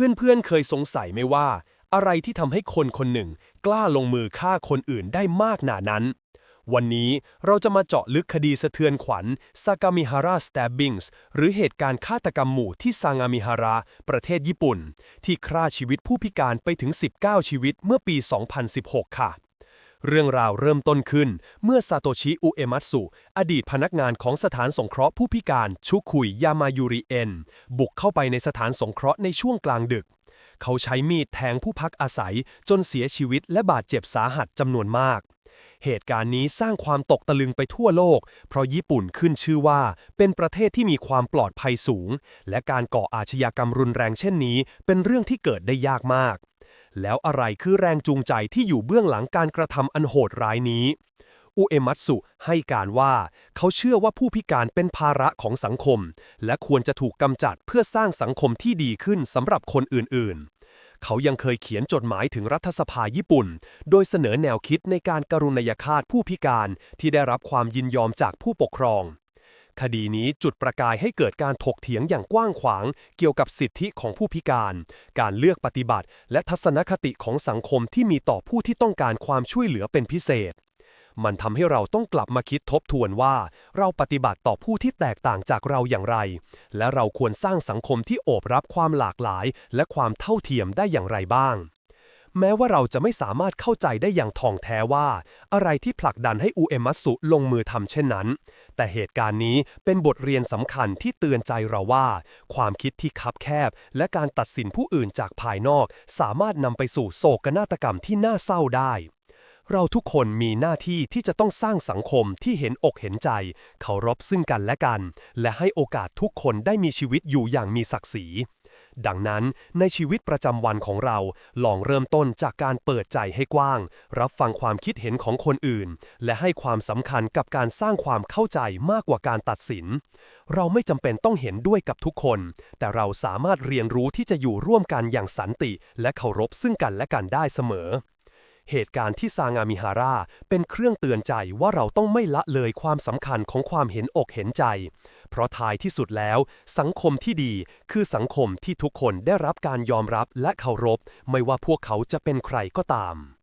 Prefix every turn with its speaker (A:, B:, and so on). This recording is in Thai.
A: เพื่อนๆเคยสงสัยไหมว่า อะไรที่ทำให้คนคนหนึ่ง กล้าลงมือฆ่าคนอื่นได้มากหนานั้น วันนี้เราจะมาเจาะลึกคดีสะเทือนขวัญซากามิฮาระสแตบบิงส์หรือเหตุการณ์ฆาตกรรมหมู่ที่ซางามิฮาระประเทศญี่ปุ่น ที่ฆ่าชีวิตผู้พิการไปถึง 19 ชีวิตเมื่อปี 2016 ค่ะ เรื่องราวเริ่มต้นขึ้น เมื่อซาโตชิ อุเอมัตสุ อดีตพนักงานของสถานสงเคราะห์ผู้พิการชุคุยยามายูริเอ็น บุกเข้าไปในสถานสงเคราะห์ในช่วงกลางดึก เขาใช้มีดแทงผู้พักอาศัยจนเสียชีวิตและบาดเจ็บสาหัสจำนวนมาก เหตุการณ์นี้สร้างความตกตะลึงไปทั่วโลก เพราะญี่ปุ่นขึ้นชื่อว่า เป็นประเทศที่มีความปลอดภัยสูง และการก่ออาชญากรรมรุนแรงเช่นนี้ เป็นเรื่องที่เกิดได้ยากมาก แล้วอะไรคือแรงจูงใจที่อยู่เบื้องหลังการกระทำอันโหดร้ายนี้ อุเอมัตสุให้การว่า เขาเชื่อว่าผู้พิการเป็นภาระของสังคม และควรจะถูกกำจัดเพื่อสร้างสังคมที่ดีขึ้นสำหรับคนอื่นๆเขายังเคยเขียนจดหมายถึงรัฐสภาญี่ปุ่น โดยเสนอแนวคิดในการการุณยฆาตผู้พิการที่ได้รับความยินยอมจากผู้ปกครอง คดีนี้จุดประกายให้เกิดการถกเถียงอย่างกว้างขวาง เกี่ยวกับสิทธิของผู้พิการ การเลือกปฏิบัติ และทัศนคติของสังคมที่มีต่อผู้ที่ต้องการความช่วยเหลือเป็นพิเศษ มันทำให้เราต้องกลับมาคิดทบทวนว่า เราปฏิบัติต่อผู้ที่แตกต่างจากเราอย่างไร และเราควรสร้างสังคมที่โอบรับความหลากหลาย และความเท่าเทียมได้อย่างไรบ้าง แม้ว่าเราจะไม่สามารถเข้าใจได้อย่างท่องแท้ว่า อะไรที่ผลักดันให้อุเอมัสุลงมือทำเช่นนั้น แต่เหตุการณ์นี้เป็นบทเรียนสำคัญที่เตือนใจเราว่า ความคิดที่คับแคบ และการตัดสินผู้อื่นจากภายนอก สามารถนำไปสู่โศกนาฏกรรมที่น่าเศร้าได้ เราทุกคนมีหน้าที่ที่จะต้องสร้างสังคมที่เห็นอกเห็นใจ เคารพซึ่งกันและกัน และให้โอกาสทุกคนได้มีชีวิตอยู่อย่างมีศักดิ์ศรี ดังนั้นในชีวิตประจำวันของเรา ลองเริ่มต้นจากการเปิดใจให้กว้าง รับฟังความคิดเห็นของคนอื่น และให้ความสำคัญกับการสร้างความเข้าใจมากกว่าการตัดสิน เราไม่จำเป็นต้องเห็นด้วยกับทุกคน แต่เราสามารถเรียนรู้ที่จะอยู่ร่วมกันอย่างสันติ และเคารพซึ่งกันและกันได้เสมอ เหตุการณ์ที่ซางามิฮาร่าเป็นเครื่องเตือนใจว่าเราต้องไม่ละเลยความสำคัญของความเห็นอกเห็นใจ เพราะท้ายที่สุดแล้ว สังคมที่ดีคือสังคมที่ทุกคนได้รับการยอมรับและเคารพ ไม่ว่าพวกเขาจะเป็นใครก็ตาม